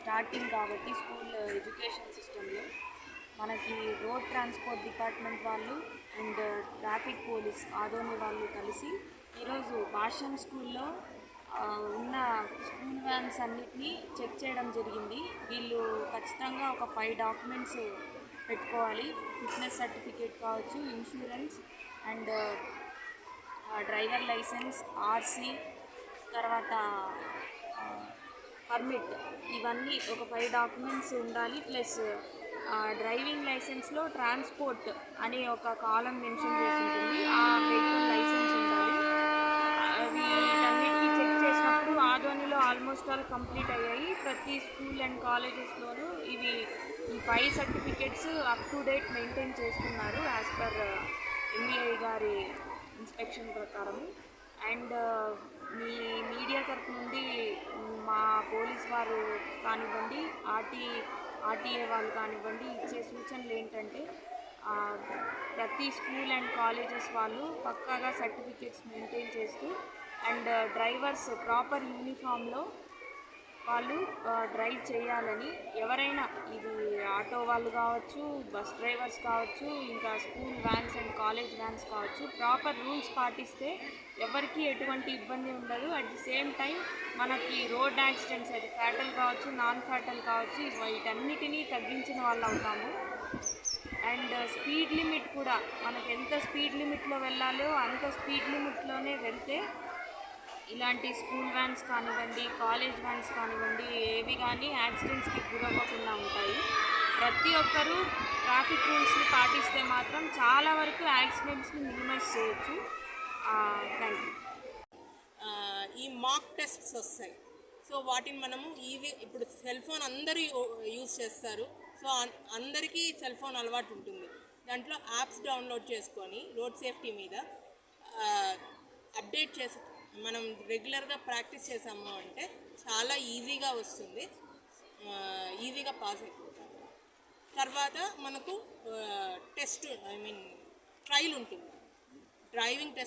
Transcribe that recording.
Starting కాబట్టి school education సిస్టంలో మనకి రోడ్ ట్రాన్స్పోర్ట్ డిపార్ట్మెంట్ వాళ్ళు అండ్ ట్రాఫిక్ పోలీస్ ఆదోని వాళ్ళు కలిసి ఈరోజు భాషం స్కూల్లో ఉన్న స్కూల్ వ్యాన్స్ అన్నిటినీ చెక్ చేయడం జరిగింది. వీళ్ళు ఖచ్చితంగా ఒక ఫైవ్ డాక్యుమెంట్స్ పెట్టుకోవాలి. ఫిట్నెస్ సర్టిఫికేట్ కావచ్చు insurance and driver licence RC తర్వాత పర్మిట్. ఇవన్నీ ఒక ఫైవ్ డాక్యుమెంట్స్ ఉండాలి ప్లస్ డ్రైవింగ్ లైసెన్స్లో ట్రాన్స్పోర్ట్ అనే ఒక కాలం మెన్షన్ చేసి ఉంటుంది ఆ వెహికల్ లైసెన్స్ ఉండాలి. చెక్ చేసినప్పుడు ఆదోనిలో ఆల్మోస్ట్ ఆల్ కంప్లీట్ అయ్యాయి. ప్రతి స్కూల్ అండ్ కాలేజెస్లోనూ ఇవి ఈ five certificates up to date maintain చేస్తున్నారు యాజ్ పర్ ఎంబీఐ గారి ఇన్స్పెక్షన్ ప్రకారం అండ్ మీ మీడియా తరఫున పోలీస్ వారు కానివ్వండి ఆర్టీ ఆర్టీఏ వాళ్ళు కానివ్వండి ఇచ్చే సూచనలు ఏంటంటే ప్రతి స్కూల్ అండ్ కాలేజెస్ వాళ్ళు పక్కాగా సర్టిఫికేట్స్ మెయింటైన్ చేస్తూ అండ్ డ్రైవర్స్ ప్రాపర్ యూనిఫామ్లో వాళ్ళు డ్రైవ్ చేయాలని ఎవరైనా ఇది ఆటో వాళ్ళు కావచ్చు బస్ డ్రైవర్స్ కావచ్చు ఇంకా school vans and college vans కావచ్చు ప్రాపర్ రూల్స్ పాటిస్తే ఎవరికి ఎటువంటి ఇబ్బంది ఉండదు. అట్ ది సేమ్ టైం మనకి రోడ్ యాక్సిడెంట్స్ అది ఫ్యాటల్ కావచ్చు నాన్ ఫ్యాటల్ కావచ్చు వీటన్నిటినీ తగ్గించిన వాళ్ళు అవుతాము. అండ్ స్పీడ్ లిమిట్ కూడా మనకి ఎంత స్పీడ్ లిమిట్లో వెళ్ళాలో అంత స్పీడ్ లిమిట్లోనే వెళ్తే ఇలాంటి స్కూల్ వ్యాన్స్ కానివ్వండి కాలేజ్ వ్యాన్స్ కానివ్వండి ఏవి కానీ యాక్సిడెంట్స్కి గురవ్వకుండా ఉంటాయి. ప్రతి ఒక్కరూ ట్రాఫిక్ రూల్స్ని పాటిస్తే మాత్రం చాలా వరకు యాక్సిడెంట్స్ని మినిమైజ్ చేయొచ్చు. Thank you. ఈ మాక్ టెస్ట్స్ వస్తాయి. సో వాటిని మనము ఈజీ ఇప్పుడు సెల్ ఫోన్ అందరూ యూజ్ చేస్తారు. సో అందరికీ సెల్ ఫోన్ అలవాటు ఉంటుంది. దాంట్లో యాప్స్ డౌన్లోడ్ చేసుకొని రోడ్ సేఫ్టీ మీద అప్డేట్ చేసి మనం రెగ్యులర్గా ప్రాక్టీస్ చేసాము అంటే చాలా ఈజీగా వస్తుంది. ఈజీగా పాస్ అయిపోతాం తర్వాత మనకు టెస్ట్ ఐ మీన్ ట్రయల్ ఉంటుంది. Driving test